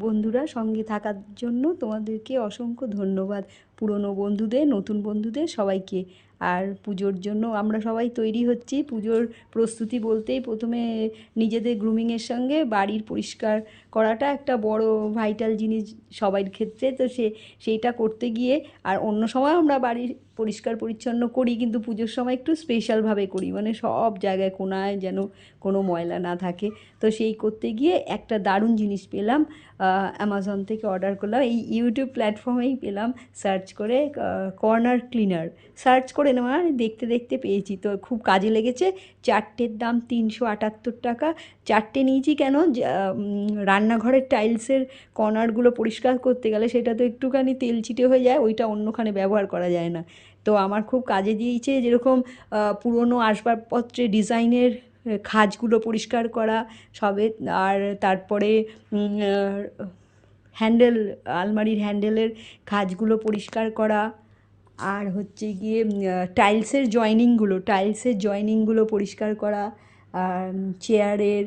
বন্ধুরা সঙ্গে থাকার জন্য তোমাদেরকে অসংখ্য ধন্যবাদ। পুরনো বন্ধুদের, নতুন বন্ধুদের সবাইকে। আর পুজোর জন্য আমরা সবাই তৈরি হচ্ছি। পুজোর প্রস্তুতি বলতেই প্রথমে নিজেদের গ্রুমিংয়ের সঙ্গে বাড়ির পরিষ্কার করাটা একটা বড় ভাইটাল জিনিস সবার ক্ষেত্রে। তো সে, সেইটা করতে গিয়ে আর অন্য সময় আমরা বাড়ির পরিষ্কার পরিচ্ছন্ন করি, কিন্তু পুজোর সময় একটু স্পেশালভাবে করি। মানে সব জায়গায় কোনায় যেন কোনো ময়লা না থাকে। তো সেই করতে গিয়ে একটা দারুণ জিনিস পেলাম অ্যামাজন থেকে অর্ডার করলাম। এই ইউটিউব প্ল্যাটফর্মেই পেলাম সার্চ করে কর্নার ক্লিনার সার্চ করে নেওয়া দেখতে দেখতে পেয়েছি। তো খুব কাজে লেগেছে। চারটের দাম তিনশো আটাত্তর টাকা। চারটে নিয়েছি কেন? রান্নাঘরের টাইলসের কর্নারগুলো পরিষ্কার করতে গেলে সেটা তো একটুখানি তেল ছিটে হয়ে যায়, ওইটা অন্যখানে ব্যবহার করা যায় না। তো আমার খুব কাজে দিয়েছে যেরকম পুরনো আসবাবপত্রে ডিজাইনের খাজগুলো পরিষ্কার করা, সবে, আর তারপরে হ্যান্ডেল আলমারির হ্যান্ডেলের খাঁজগুলো পরিষ্কার করা, আর হচ্ছে গিয়ে টাইলসের জয়েনিংগুলো টাইলসের জয়েনিংগুলো পরিষ্কার করা চেয়ারের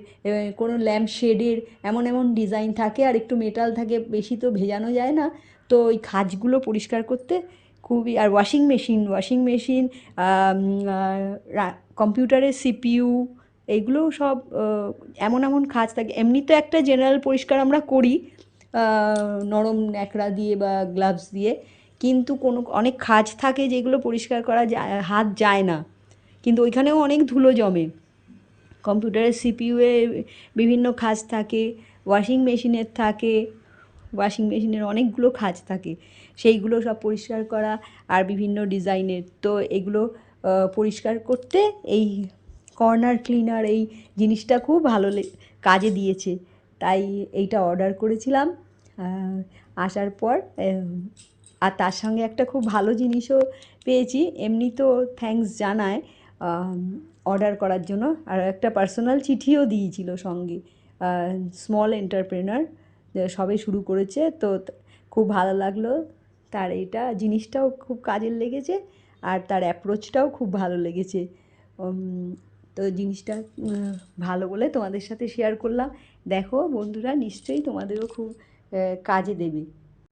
কোনো ল্যাম্প শেডের এমন এমন ডিজাইন থাকে, আর একটু মেটাল থাকে, বেশি তো ভেজানো যায় না, তো ওই খাঁজগুলো পরিষ্কার করতে খুবই, আর ওয়াশিং মেশিন ওয়াশিং মেশিন কম্পিউটারের সিপিইউ এইগুলোও সব এমন এমন খাজ থাকে এমনি তো একটা জেনারেল পরিষ্কার আমরা করি নরম ন্যাকড়া দিয়ে বা গ্লাভস দিয়ে। কিন্তু কোনো, অনেক খাজ থাকে যেগুলো পরিষ্কার করা যায়, হাত যায় না। কিন্তু ওইখানেও অনেক ধুলো জমে। কম্পিউটারের সিপিইউয়ে বিভিন্ন খাজ থাকে ওয়াশিং মেশিনের থাকে ওয়াশিং মেশিনের অনেকগুলো খাজ থাকে। সেইগুলো সব পরিষ্কার করা আর বিভিন্ন ডিজাইনের তো এগুলো পরিষ্কার করতে এই কর্নার ক্লিনার এই জিনিসটা খুব ভালো কাজে দিয়েছে। তাই এইটা অর্ডার করেছিলাম। আসার পর আর তার সঙ্গে একটা খুব ভালো জিনিসও পেয়েছি। এমনি তো থ্যাঙ্কস জানায় অর্ডার করার জন্য। আর একটা পার্সোনাল চিঠিও দিয়েছিল সঙ্গে স্মল এন্টারপ্রেনার সবে শুরু করেছে। তো খুব ভালো লাগল তার এটা জিনিসটাও খুব কাজের লেগেছে, আর তার অ্যাপ্রোচটাও খুব ভালো লেগেছে। তো জিনিসটা ভালো বলে তোমাদের সাথে শেয়ার করলাম। দেখো বন্ধুরা, নিশ্চয়ই তোমাদেরও খুব কাজে দেবে।